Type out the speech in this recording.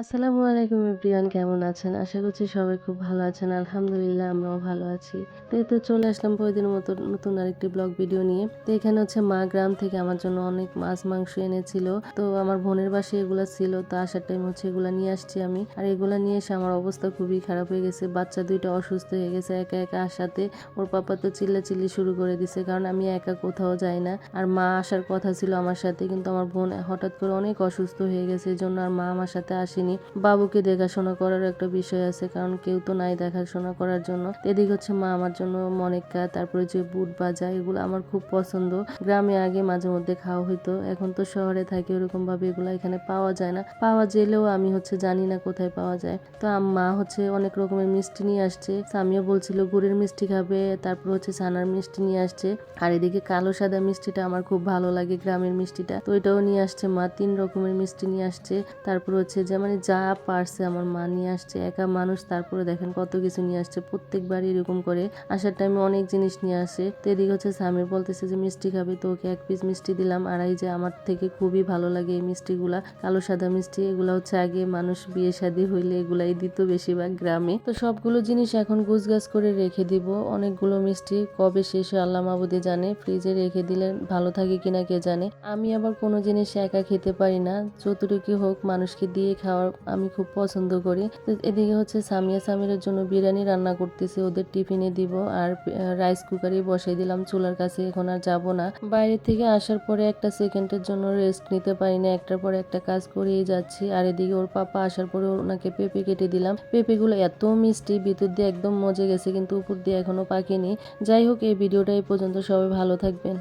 আসসালামু আলাইকুম এভরিওয়ান, কেমন আছেন? আশা করছি সবাই খুব ভালো আছেন। আলহামদুলিল্লাহ, আমরাও ভালো আছি। তো তো চলে আসলাম প্রতিদিনের মতো নতুন আরেকটি ব্লগ ভিডিও নিয়ে। তো এখানে হচ্ছে মা গ্রাম থেকে আমার জন্য অনেক মাছ, মাংস এনেছিল। তো আমার বোনের বাসায় এগুলা ছিল। তো আসার টাইম হচ্ছে এগুলা নিয়ে আসছি আমি। আর এগুলা নিয়ে এসে আমার অবস্থা খুবই খারাপ হয়ে গেছে। বাচ্চা দুইটা অসুস্থ হয়ে গেছে একা একা আসাতে। ওর পাপা তো চিল্লাচিল্লি শুরু করে দিছে, কারণ আমি একা কোথাও যাই না। আর মা আসার কথা ছিল আমার সাথে, কিন্তু আমার বোন হঠাৎ করে অনেক অসুস্থ হয়ে গেছে এই জন্য আর মা আমার সাথে আসেনি। বাবুকে দেখাশোনা করার একটা বিষয় আছে, কারণ কেউ তো নাই দেখাশোনা করার জন্য। এদিকে হচ্ছে মা আমার জন্য মনেকা, তারপরে যে বুট বাজা, এগুলো আমার খুব পছন্দ। গ্রামে আগে মাঝে মধ্যে খাওয়া হইতো, এখন তো শহরে থাকি ওরকম ভাবে এগুলো এখানে পাওয়া যায় না। পাওয়া গেলেও আমি হচ্ছে জানি না কোথায় পাওয়া যায়। তো মা হচ্ছে অনেক রকমের মিষ্টি নিয়ে আসছে। আমিও বলছিল গুড়ের মিষ্টি খাবে, তারপর হচ্ছে ছানার মিষ্টি নিয়ে আসছে। আর এদিকে কালো সাদা মিষ্টিটা আমার খুব ভালো লাগে, গ্রামের মিষ্টিটা। তো এটাও নিয়ে আসছে মা, তিন রকমের মিষ্টি নিয়ে আসছে। তারপর হচ্ছে যে মানে যা পারছে, আমার মা নিয়ে আসছে, একা মানুষ, তারপরে দেখেন কত কিছু নিয়ে আসছে। প্রত্যেকবারই এরকম করে আসার টাইমে অনেক জিনিস নিয়ে আসে। তো এদিকে হচ্ছে সামির বলতেছে যে, মিষ্টি খাবে, তো ওকে এক পিস মিষ্টি দিলাম। আর এই যে আমার থেকে খুবই ভালো লাগে এই মিষ্টিগুলা, কালো সাদা মিষ্টি, এগুলা হচ্ছে আগে মানুষ বিয়ে শাদী হইলে এগুলাই দিত বেশিরভাগ গ্রামে। তো সবগুলো জিনিস এখন গুছগাছ করে রেখে দিব। অনেকগুলো মিষ্টি কবে শেষ হয় আল্লাহ মাবুদি জানে। ফ্রিজে রেখে দিলে ভালো থাকে কিনা কে জানে। আমি আবার কোনো জিনিস একা খেতে পারি না। যতটুকু হোক মানুষকে দিয়ে খাওয়ার আমি খুব পছন্দ করি। এদিকে হচ্ছে সামিয়া সামিরের জন্য বিরিয়ানি রান্না করতেছি, ওদের টিফিনে দিব আর রাইস কুকারে বসাই দিলাম, চুলার কাছে এখন আর যাব না। বাইরে থেকে আসার পরে একটা সেকেন্ডের জন্য রেস্ট নিতে পারি না একটার পর একটা কাজ করেই যাচ্ছি। আর এদিকে ওর পাপা আসার পরে ওনাকে পেঁপে কেটে দিলাম। পেঁপেগুলো এত মিষ্টি, ভিতর দিয়ে একদম মজে গেছে, কিন্তু উপর দিয়ে এখনও পাকেনি। যাই হোক, এই ভিডিওটা এই পর্যন্ত, সবাই ভালো থাকবেন।